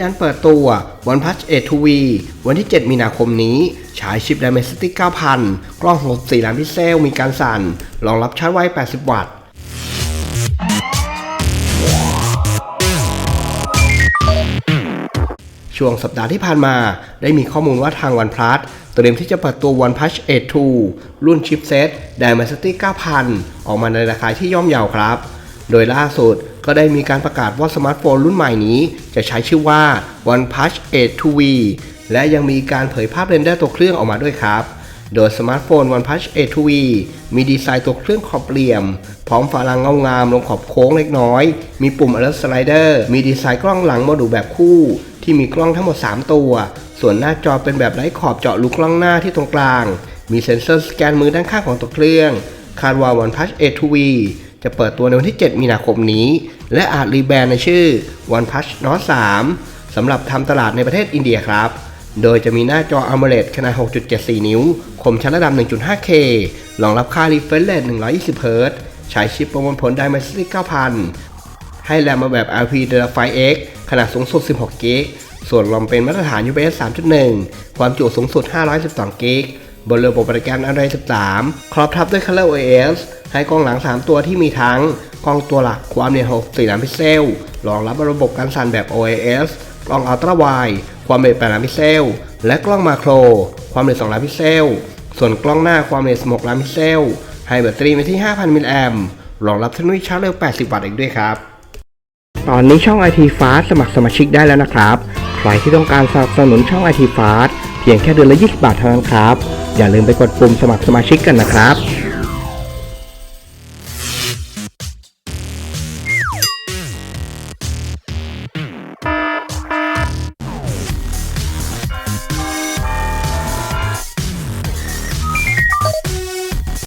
ยันเปิดตัว OnePlus 8 2V วันที่ 7 มีนาคมนี้ฉายชิป Dimensity 9000 กล้อง 64 ล้านพิกเซล มีการสั่น รองรับชาร์จไว 80 วัตต์ ช่วงสัปดาห์ที่ผ่านมา ได้มีข้อมูลว่าทาง OnePlus เตรียมที่จะเปิดตัว OnePlus 8 2 รุ่นชิปเซต Dimensity 9000 ออกมาในราคาที่ย่อมเยาวครับ โดยล่าสุด ก็ได้มีการประกาศว่าสมาร์ทโฟนรุ่นใหม่นี้ จะใช้ชื่อว่า OnePlus 8 2V และยังมีการเผยภาพเรนเดอร์ตัวเครื่องออกมาด้วยครับ โดยสมาร์ทโฟน OnePlus 8 2V มีดีไซน์ตัวเครื่องขอบเหลี่ยม พร้อมฝาลังเงางามลงขอบโค้งเล็กน้อย มีปุ่ม Alert Slider มีดีไซน์กล้องหลังโมดูลแบบคู่ ที่มีกล้องทั้งหมด 3 ตัว ส่วนหน้าจอเป็นแบบไร้ขอบเจาะลูกกล้องหน้าที่ตรงกลาง มีเซ็นเซอร์สแกนมือด้านข้างของตัวเครื่อง คาดว่า OnePlus 8 2V จะเปิดตัวในวันที่ 7 มีนาคมนี้ และอาจรีแบรนด์ในชื่อ OnePlus Nord 3สำหรับทำตลาดในประเทศอินเดียครับ โดยจะมีหน้าจอ AMOLED ขนาด 6.74 นิ้ว คมชัดระดับ 1.5K รองรับค่า refresh rate 120 Hz ใช้ชิปประมวลผล Dimensity 9000 ให้แรมมาแบบ LP d e l a X ขนาดสูงสุด 16 g b ส่วนรอมเป็นมาตรฐาน UPS 3.1 ความจุสูงสุด 512 g b บนระบบโปรแกรม Android 13 ครอบทับด้วย Color OS ให้กล้องหลัง 3 ตัวที่มีทั้ง กล้องตัวหลักความละเอียด64ล้านพิกเซล รองรับระบบการสั่นแบบ OIS กล้องอัลตร้าไวด์ความละเอียด8ล้านพิกเซล และกล้องมาโคร ความละเอียด2ล้านพิกเซล ส่วนกล้องหน้าความละเอียด16ล้านพิกเซล ให้แบตเตอรี่มาที่ 5,000 มิลลิแอมรองรับเทคโนโลยีชาร์จเร็ว 80 วัตต์อีกด้วยครับ ตอนนี้ช่อง IT Fast สมัครสมาชิกได้แล้วนะครับ ใครที่ต้องการสนับสนุนช่อง IT Fast เพียงแค่เดือนละ 20 บาทเท่านั้นครับ อย่าลืมไปกดปุ่มสมัครสมาชิกกันนะครับ